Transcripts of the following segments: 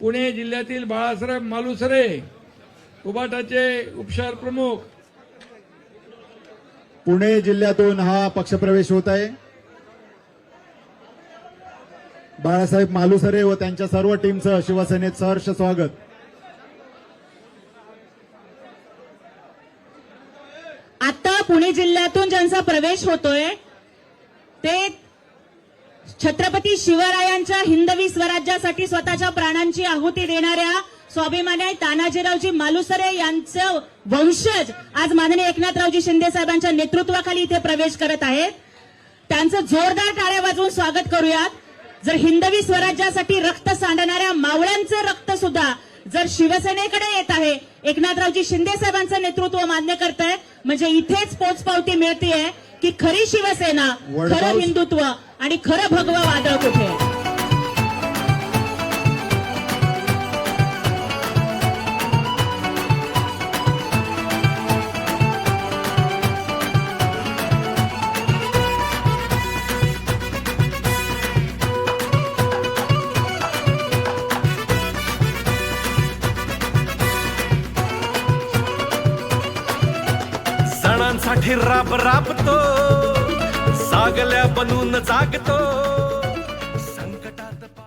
पुणे जिल्ह्यातील बाळासाहेब मालुसरे उबाटाचे उपशहर प्रमुख. पुणे जिल्ह्यातून हा पक्षप्रवेश होत आहे. बाळासाहेब मालुसरे व त्यांच्या सर्व टीमचं शिवसेनेत सहर्ष स्वागत. आता पुणे जिल्ह्यातून ज्यांचा प्रवेश होतोय ते छत्रपती शिवरायांच्या हिंदवी स्वराज्यासाठी स्वतःच्या प्राणांची आहुती देणाऱ्या स्वाभिमानी तानाजीरावजी मालुसरे यांचं वंशज आज माननीय एकनाथरावजी शिंदे साहेबांच्या नेतृत्वाखाली इथे प्रवेश करत आहेत. त्यांचं जोरदार टाळ्या वाजवून स्वागत करूयात. जर हिंदवी स्वराज्यासाठी रक्त सांडणाऱ्या मावळ्यांचं रक्त सुद्धा जर शिवसेनेकडे येत आहे एकनाथरावजी शिंदे साहेबांचं नेतृत्व मान्य करत आहे म्हणजे इथेच पोचपावती मिळतीये की खरी शिवसेना खरं हिंदुत्व. आणि खरं भगवं वादळ कुठे आहे? सणांसाठी राब राबतो पागल्या बनून जागतो. संकटात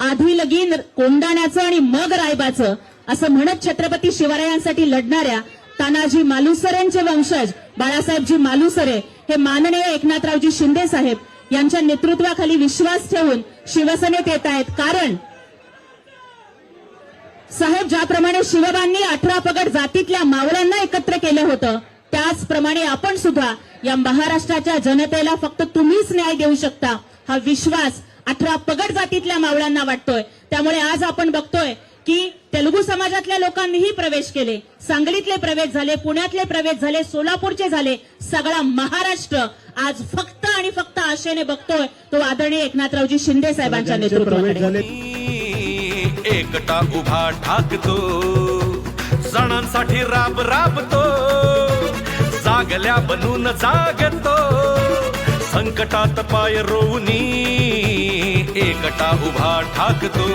आधी लगीन कोंडाण्याचं आणि मग रायबाचं असं म्हणत छत्रपती शिवरायांसाठी लढणाऱ्या तानाजी मालुसरेंचे वंशज बाळासाहेबजी मालुसरे हे माननीय एकनाथरावजी शिंदे साहेब यांच्या नेतृत्वाखाली विश्वास ठेवून शिवसेनेत येत आहेत. कारण साहेब ज्याप्रमाणे शिवबांनी अठरा पगड जातीतल्या मावळ्यांना एकत्र केलं होतं त्याचप्रमाणे आपण सुद्धा या महाराष्ट्राच्या जनतेला फक्त तुम्हीच न्याय देऊ शकता. हा विश्वास अठरा पगड जातीतल्या मावळ्यांना वाटतोय. त्यामुळे आज आपण बघतोय की तेलुगू समाजातल्या लोकांनीही प्रवेश केले. सांगलीतले प्रवेश झाले पुण्यातले प्रवेश झाले सोलापूरचे झाले. सगळा महाराष्ट्र आज फक्त आणि फक्त आशेने बघतोय. तो आदरणीय एकनाथरावजी शिंदे साहेबांच्या नेतृत्वाकडे. एकटा उभा ठाकतो. सणांसाठी राब राबतो. पागल्या बनून जागतो. संकटात पाय रोवनी एकटा उभा ठाकतो.